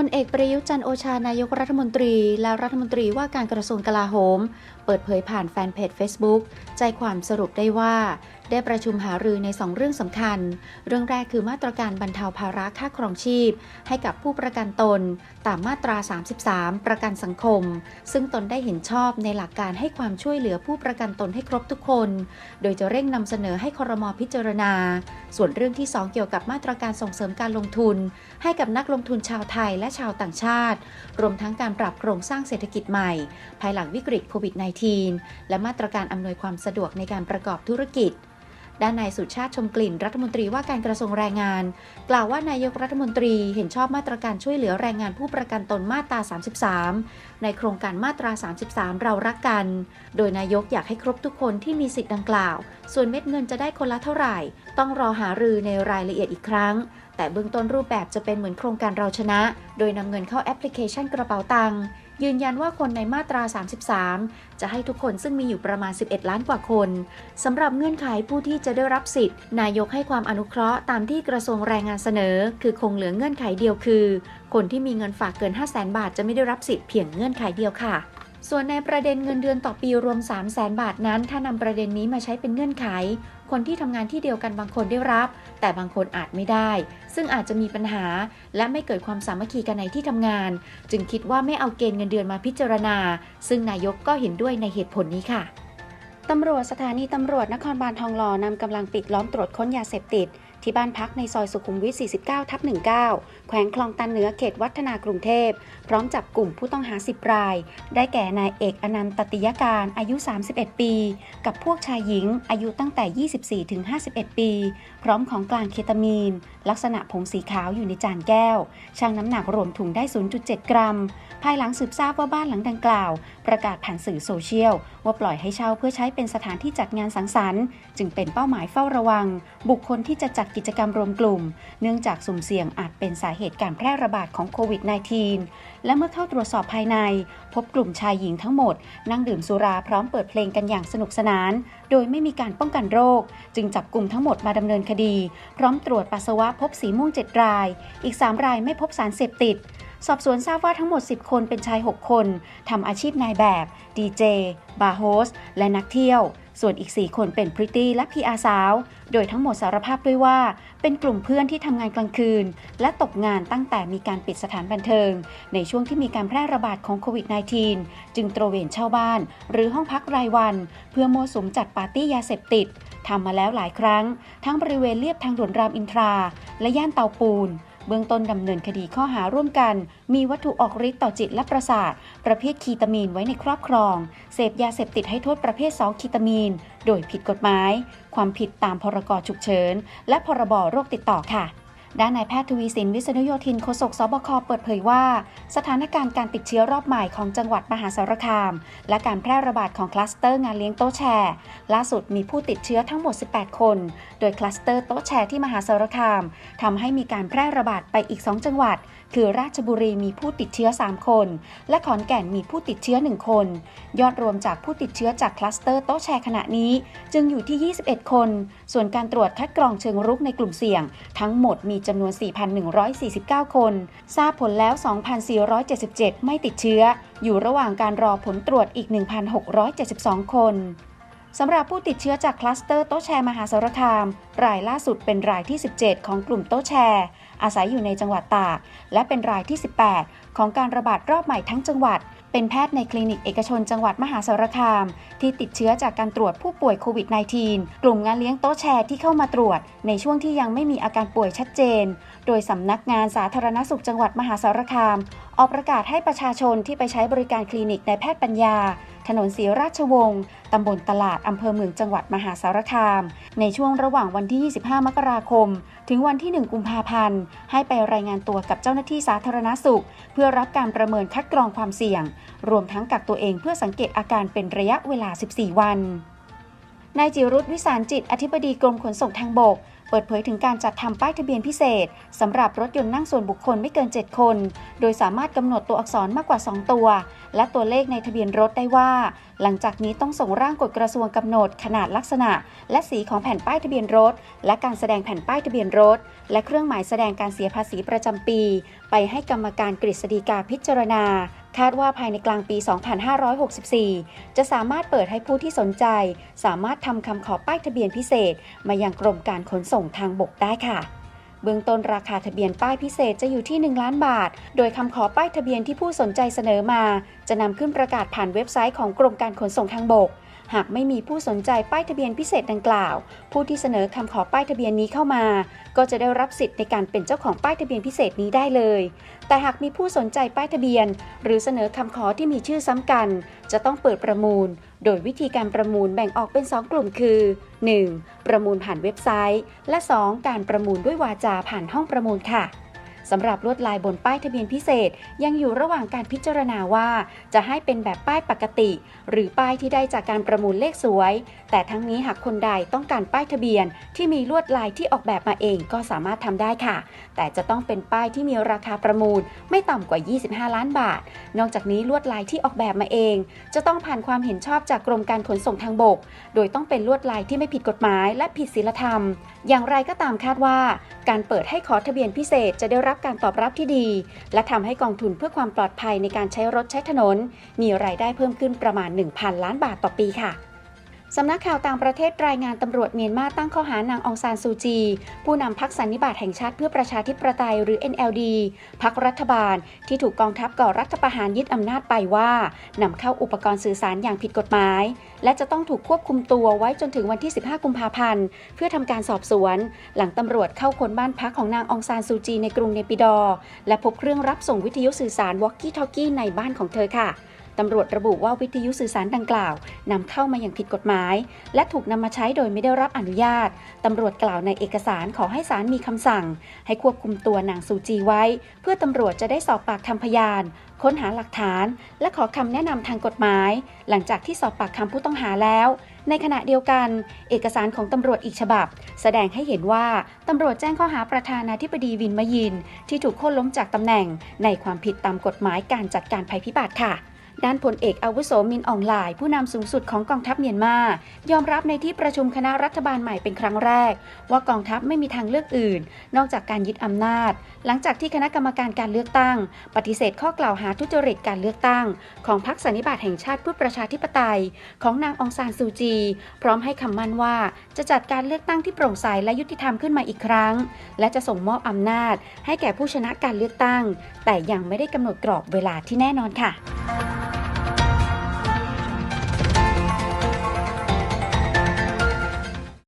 พลเอกประยุจันโอชานายกรัฐมนตรี และรัฐมนตรีว่าการกระทรวงกลาโหม เปิดเผยผ่านแฟนเพจ Facebook ใจความสรุปได้ว่าได้ประชุมหารือใน 2 เรื่องสำคัญ เรื่องแรกคือมาตรการบรรเทาภาระค่าครองชีพ ให้กับผู้ประกันตน ตามมาตรา 33 ประกันสังคม ซึ่งตนได้เห็นชอบในหลักการให้ความช่วยเหลือผู้ประกันตนให้ครบทุกคน โดยจะเร่งนำเสนอให้ครมพิจารณา ส่วนเรื่องที่ 2 เกี่ยวกับมาตรการส่งเสริมการลงทุน ให้กับนักลงทุนชาวไทยและชาวต่างชาติ รวมทั้งการปรับโครงสร้างเศรษฐกิจใหม่ ภายหลังวิกฤตโควิด -19 และมาตรการอำนวยความสะดวกในการประกอบธุรกิจ ด้านนายสุชาติชมกลิ่นรัฐมนตรีว่าการกระทรวงแรงงาน กล่าวว่านายกรัฐมนตรีเห็นชอบมาตรการช่วยเหลือแรงงานผู้ประกันตนมาตรา 33 ในโครงการมาตรา 33 เรารักกัน โดยนายกอยากให้ครบทุกคนที่มีสิทธิ์ดังกล่าว ส่วนเม็ดเงินจะได้คนละเท่าไหร่ ต้องรอหารือในรายละเอียดอีกครั้ง แต่เบื้องต้นรูปแบบจะเป็นเหมือนโครงการเราชนะ โดยนำเงินเข้าแอปพลิเคชันกระเป๋าตังค์ ยืนยันว่าคนในมาตรา 33 จะให้ทุกคนซึ่งมีอยู่ประมาณ 11 ล้านกว่าคนสำหรับเงื่อนไขผู้ที่จะได้รับสิทธิ์ นายกให้ความอนุเคราะห์ตามที่กระทรวงแรงงานเสนอ คือคงเหลือเงื่อนไขเดียวคือ คนที่มีเงินฝากเกิน 5 0 0แสนบาทจะไม่ได้รับสิทธิ์เพียงเงื่อนไขเดียวค่ะ ส่วนในประเด็นเงินเดือนต่อปีรวม 3 0 0แสนบาทนั้น ถ้านำประเด็นนี้มาใช้เป็นเงื่อนไข คนที่ทำงานที่เดียวกันบางคนได้รับ แต่บางคนอาจไม่ได้ ซึ่งอาจจะมีปัญหา และไม่เกิดความสามัคคีกันในที่ทำงาน จึงคิดว่าไม่เอาเกณฑ์เงินเดือนมาพิจารณา ซึ่งนายกก็เห็นด้วยในเหตุผลนี้ค่ะตำรวจสถานีตำรวจนครบาลทองหล่อนำกำลังปิดล้อมตรวจค้นยาเสพติด ที่บ้านพักในซอยสุขุมวิท 49 ทับ 19 แขวงคลองตันเหนือเขตวัฒนากรุงเทพ พร้อมจับกลุ่มผู้ต้องหา 10 ราย ได้แก่นายเอกอนันตตติยการอายุ 31 ปี กับพวกชายหญิงอายุตั้งแต่ 24 ถึง 51 ปี พร้อมของกลางเคตามีน ลักษณะผงสีขาวอยู่ในจานแก้ว ชั่งน้ำหนักรวมถุงได้ 0.7 กรัม ภายหลังสืบทราบว่าบ้านหลังดังกล่าว ประกาศผ่านสื่อโซเชียล ว่าปล่อยให้เช่าเพื่อใช้เป็นสถานที่จัดงานสังสรรค์ จึงเป็นเป้าหมายเฝ้าระวัง บุคคลที่จะจัดกิจกรรมรวมกลุ่ม เนื่องจากสุ่มเสี่ยงอาจเป็นสาเหตุการแพร่ระบาดของโควิด -19 และเมื่อเข้าตรวจสอบภายใน พบกลุ่มชายหญิงทั้งหมด นั่งดื่มสุราพร้อมเปิดเพลงกันอย่างสนุกสนาน โดยไม่มีการป้องกันโรค จึงจับกลุ่มทั้งหมดมาดำเนินคดี พร้อมตรวจปัสสาวะพบสีม่วง 7 ราย อีก 3 รายไม่พบสารเสพติดสอบสวนทราบว่าทั้งหมด 10 คนเป็นชาย 6 คน ทำอาชีพนายแบบ ดีเจ บาร์โฮส และนักเที่ยว ส่วนอีก 4 คนเป็นพริตตี้และพีอาสาว โดยทั้งหมดสารภาพด้วยว่า เป็นกลุ่มเพื่อนที่ทำงานกลางคืน และตกงานตั้งแต่มีการปิดสถานบันเทิง ในช่วงที่มีการแพร่ระบาดของโควิด -19 จึงตระเวนเช่าบ้าน หรือห้องพักรายวัน เพื่อโมวสุมจัดปาร์ตี้ยาเสพติดทำมาแล้วหลายครั้ง ทั้งบริเวณเลียบทางด่วนรามอินทรา และย่านเตาปูน เบื้องต้นดำเนินคดีข้อหาร่วมกัน มีวัตถุออกฤทธิ์ต่อจิตและประสาท ประเภทคีตามีนไว้ในครอบครอง เสพยาเสพติดให้โทษประเภท 2 คีตามีน โดยผิดกฎหมาย ความผิดตามพรกฉุกเฉิน และพรบโรคติดต่อค่ะ ด้านนายแพทย์ทวีสินวิษณุโยธินโฆษกสบคเปิดเผยว่า สถานการณ์การติดเชื้อรอบใหม่ของจังหวัดมหาสารคาม และการแพร่ระบาดของคลัสเตอร์งานเลี้ยงโต๊ะแชร์ล่าสุดมีผู้ติดเชื้อทั้งหมด 18 คน โดยคลัสเตอร์โต๊ะแชร์ที่มหาสารคามทำให้มีการแพร่ระบาดไปอีก 2 จังหวัด คือราชบุรีมีผู้ติดเชื้อ 3 คน และขอนแก่นมีผู้ติดเชื้อ 1 คน ยอดรวมจากผู้ติดเชื้อจากคลัสเตอร์โต๊ะแชร์ขณะนี้ จึงอยู่ที่ 21 คน ส่วนการตรวจคัดกรองเชิงรุกในกลุ่มเสี่ยง ทั้งหมดมีจำนวน 4,149 คน ทราบผลแล้ว 2,477 ไม่ติดเชื้อ อยู่ระหว่างการรอผลตรวจอีก 1,672 คน สำหรับผู้ติดเชื้อจากคลัสเตอร์โต๊ะแชร์มหาสารคาม รายล่าสุดเป็นรายที่ 17 ของกลุ่มโต๊ะแชร์ อาศัยอยู่ในจังหวัดตาก และเป็นรายที่ 18 ของการระบาดรอบใหม่ทั้งจังหวัด เป็นแพทย์ในคลินิกเอกชนจังหวัดมหาสารคาม ที่ติดเชื้อจากการตรวจผู้ป่วยโควิด -19 กลุ่มงานเลี้ยงโต๊ะแชร์ที่เข้ามาตรวจ ในช่วงที่ยังไม่มีอาการป่วยชัดเจน โดยสำนักงานสาธารณสุขจังหวัดมหาสารคาม ออกประกาศให้ประชาชนที่ไปใช้บริการคลินิกในแพทย์ปัญญา ถนนศรีราชวงศ์ตำบลตลาดอำเภอเมืองจังหวัดมหาสารคาม ในช่วงระหว่างวันที่ 25 มกราคม ถึงวันที่ 1 กุมภาพันธ์ ให้ไปรายงานตัวกับเจ้าหน้าที่สาธารณสุข เพื่อรับการประเมินคัดกรองความเสี่ยง รวมทั้งกักตัวเองเพื่อสังเกตอาการเป็นระยะเวลา 14 วันนายจิรุธวิสารจิต อธิบดีกรมขนส่งทางบกเปิดเผยถึงการจัดทำป้ายทะเบียนพิเศษสำหรับรถยนต์นั่งส่วนบุคคลไม่เกิน 7 คน โดยสามารถกำหนดตัวอักษรมากกว่า 2 ตัว และตัวเลขในทะเบียนรถได้ว่า หลังจากนี้ต้องส่งร่างกฎกระทรวงกำหนด ขนาดลักษณะ และสีของแผ่นป้ายทะเบียนรถ และการแสดงแผ่นป้ายทะเบียนรถ และเครื่องหมายแสดงการเสียภาษีประจำปี ไปให้กรรมการกฤษฎีกาพิจารณาคาดว่าภายในกลางปี 2564 จะสามารถเปิดให้ผู้ที่สนใจ สามารถทำคำขอป้ายทะเบียนพิเศษ มายังกรมการขนส่งทางบกได้ค่ะ เบื้องต้นราคาทะเบียนป้ายพิเศษจะอยู่ที่ 1 ล้านบาท โดยคำขอป้ายทะเบียนที่ผู้สนใจเสนอมา จะนำขึ้นประกาศผ่านเว็บไซต์ของกรมการขนส่งทางบก หากไม่มีผู้สนใจป้ายทะเบียนพิเศษดังกล่าว ผู้ที่เสนอคำขอป้ายทะเบียนนี้เข้ามา ก็จะได้รับสิทธิ์ในการเป็นเจ้าของป้ายทะเบียนพิเศษนี้ได้เลย แต่หากมีผู้สนใจป้ายทะเบียน หรือเสนอคำขอที่มีชื่อซ้ำกัน จะต้องเปิดประมูล โดยวิธีการประมูลแบ่งออกเป็น 2 กลุ่มคือ 1. ประมูลผ่านเว็บไซต์ และ 2. การประมูลด้วยวาจาผ่านห้องประมูลค่ะ สำหรับลวดลายบนป้ายทะเบียนพิเศษ ยังอยู่ระหว่างการพิจารณาว่า จะให้เป็นแบบป้ายปกติ หรือป้ายที่ได้จากการประมูลเลขสวย แต่ทั้งนี้หากคนใดต้องการป้ายทะเบียน ที่มีลวดลายที่ออกแบบมาเองก็สามารถทำได้ค่ะ แต่จะต้องเป็นป้ายที่มีราคาประมูล ไม่ต่ำกว่า 25 ล้านบาท นอกจากนี้ลวดลายที่ออกแบบมาเอง จะต้องผ่านความเห็นชอบจากกรมการขนส่งทางบก โดยต้องเป็นลวดลายที่ไม่ผิดกฎหมายและผิดศีลธรรม อย่างไรก็ตามคาดว่า การเปิดให้ขอทะเบียนพิเศษจะได้รับการตอบรับที่ดี และทำให้กองทุนเพื่อความปลอดภัยในการใช้รถใช้ถนน มีรายได้เพิ่มขึ้นประมาณ 1,000 ล้านบาทต่อปีค่ะ สำนักข่าวต่างประเทศรายงานตำรวจเมียนมาตั้งข้อหานางองซานซูจี ผู้นำพักสันนิบาตแห่งชาติเพื่อประชาธิปไตยหรือ NLD พักรัฐบาลที่ถูกกองทัพก่อรัฐประหารยึดอำนาจไปว่านำเข้าอุปกรณ์สื่อสารอย่างผิดกฎหมาย และจะต้องถูกควบคุมตัวไว้จนถึงวันที่ 15 กุมภาพันธ์ เพื่อทำการสอบสวน หลังตำรวจเข้าค้นบ้านพักของนางองซานซูจีในกรุงเนปิดอ และพบเครื่องรับส่งวิทยุสื่อสารวอกกี้ทอกกี้ในบ้านของเธอค่ะ ตำรวจระบุว่าวิทยุสื่อสารดังกล่าวนำเข้ามาอย่างผิดกฎหมาย และถูกนำมาใช้โดยไม่ได้รับอนุญาต ตำรวจกล่าวในเอกสารขอให้ศาลมีคำสั่ง ให้ควบคุมตัวนางซูจีไว้ เพื่อตำรวจจะได้สอบปากคำพยาน ค้นหาหลักฐาน และขอคำแนะนำทางกฎหมาย หลังจากที่สอบปากคำผู้ต้องหาแล้วในขณะเดียวกัน เอกสารของตำรวจอีกฉบับ แสดงให้เห็นว่าตำรวจแจ้งข้อหาประธานาธิบดีวินมยิน ที่ถูกโค่นล้มจากตำแหน่งในความผิดตามกฎหมายการจัดการภัยพิบัติค่ะ ด้านพลเอกอาวุโสมินอองหลาย ผู้นำสูงสุดของกองทัพเมียนมา ยอมรับในที่ประชุมคณะรัฐบาลใหม่เป็นครั้งแรก ว่ากองทัพไม่มีทางเลือกอื่น นอกจากการยึดอำนาจ หลังจากที่คณะกรรมการการเลือกตั้ง ปฏิเสธข้อกล่าวหาทุจริตการเลือกตั้ง ของพรรคสันนิบาตแห่งชาติเพื่อประชาธิปไตย ของนางองซานซูจี พร้อมให้คำมั่นว่าจะจัดการเลือกตั้งที่โปร่งใสและยุติธรรมขึ้นมาอีกครั้ง และจะส่งมอบอำนาจ ให้แก่ผู้ชนะการเลือกตั้ง แต่ยังไม่ได้กำหนดกรอบเวลาที่แน่นอนค่ะ